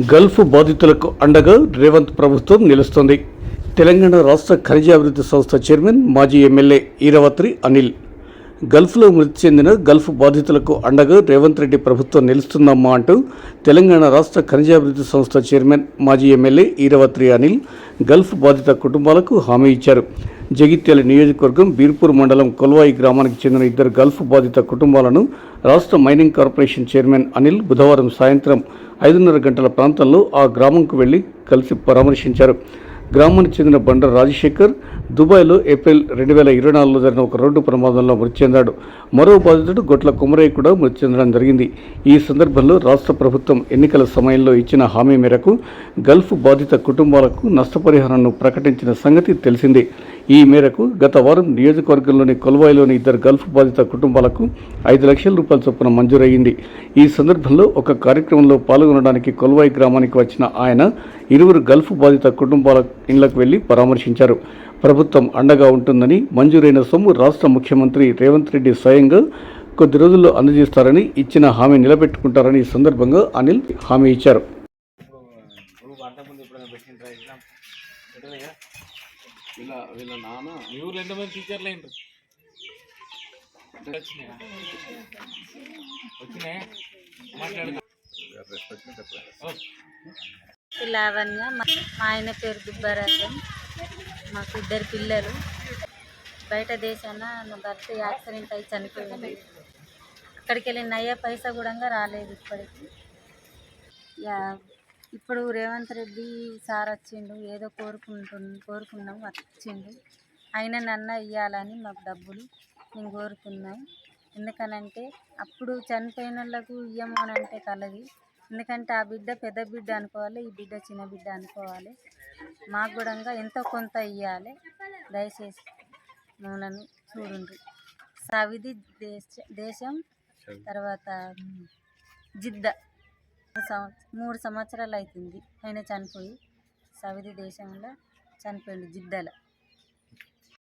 Gulf బాధితులకు అండగా రేవంత్ ప్రభుత్వం నిలుస్తోంది. తెలంగాణ రాష్ట్ర ఖనిజాభివృద్ధి సంస్థ చైర్మన్ మాజీ ఎమ్మెల్యే ఈరవత్రి అనిల్. గల్ఫ్లో మృతి చెందిన గల్ఫ్ బాధితులకు అండగా రేవంత్ రెడ్డి ప్రభుత్వం నిలుస్తుందమ్మా అంటూ తెలంగాణ రాష్ట్ర ఖనిజాభివృద్ధి సంస్థ చైర్మన్ మాజీ ఎమ్మెల్యే ఈరవత్రి అనిల్ గల్ఫ్ బాధిత కుటుంబాలకు హామీ ఇచ్చారు. జగిత్యాల నియోజకవర్గం బీర్పూర్ మండలం కొల్వాయి గ్రామానికి చెందిన ఇద్దరు గల్ఫ్ బాధిత కుటుంబాలను రాష్ట్ర మైనింగ్ కార్పొరేషన్ చైర్మన్ అనిల్ బుధవారం సాయంత్రం ఐదున్నర గంటల ప్రాంతంలో ఆ గ్రామంకు వెళ్ళి కలిసి పరామర్శించారు. గ్రామానికి చెందిన బండ రాజశేఖర్ దుబాయ్లో ఏప్రిల్ రెండు వేల ఇరవై నాలుగులో జరిగిన ఒక రోడ్డు ప్రమాదంలో మృతి చెందాడు. మరో బాధితుడు గొట్ల కుమరయ్య కూడా మృతి చెందడం జరిగింది. ఈ సందర్భంలో రాష్ట్ర ప్రభుత్వం ఎన్నికల సమయంలో ఇచ్చిన హామీ మేరకు గల్ఫ్ బాధిత కుటుంబాలకు నష్టపరిహారాన్ని ప్రకటించిన సంగతి తెలిసిందే. ఈ మేరకు గత వారం నియోజకవర్గంలోని కొల్వాయిలోని ఇద్దరు గల్ఫ్ బాధిత కుటుంబాలకు ఐదు లక్షల రూపాయల చొప్పున మంజూరయ్యింది. ఈ సందర్భంలో ఒక కార్యక్రమంలో పాల్గొనడానికి కొల్వాయి గ్రామానికి వచ్చిన ఆయన ఇరువురు గల్ఫ్ బాధిత కుటుంబాల ఇళ్ళకు వెళ్ళి పరామర్శించారు. ప్రభుత్వం అండగా ఉంటుందని మంజూరైన సొమ్ము రాష్ట్ర ముఖ్యమంత్రి రేవంత్ రెడ్డి స్వయంగా కొద్ది రోజుల్లో అందజేస్తారని ఇచ్చిన హామీ నిలబెట్టుకుంటారని ఈ సందర్భంగా అనిల్ హామీ ఇచ్చారు. వీళ్ళ వీళ్ళ నాన్న మీ ఊర్లో ఎంతమంది టీచర్లు అయిండ్రు వచ్చినాయా? వచ్చినాయా? మాట్లాడు లావణ్య మా ఆయన పేరు దుబ్బారాజన్. మాకు ఇద్దరు పిల్లలు. బయట దేశాన నా భర్త యాక్సిడెంట్ అయి చనిపోయింది. అక్కడికి వెళ్ళిన నయ్య పైసా కూడా రాలేదు ఇప్పటికి. యా ఇప్పుడు రేవంత్ రెడ్డి సార్ వచ్చిండు ఏదో కోరుకుంటు కోరుకున్నాం వచ్చిండు. ఆయన నన్న ఇవ్వాలని మాకు డబ్బులు మేము కోరుకున్నాం ఎందుకనంటే అప్పుడు చనిపోయిన వాళ్ళకు ఇయ్యము అని అంటే కలది. ఎందుకంటే ఆ బిడ్డ పెద్ద బిడ్డ అనుకోవాలి ఈ బిడ్డ చిన్న బిడ్డ అనుకోవాలి. మాకు కూడా ఎంతో కొంత ఇవ్వాలి దయచేసి నూనెను చూడండి సవిధి దేశ దేశం తర్వాత జిద్ద. మూడు సంవత్సరాలు అవుతుంది ఆయన చనిపోయి సవిది దేశంలో చనిపోయింది జిద్దల.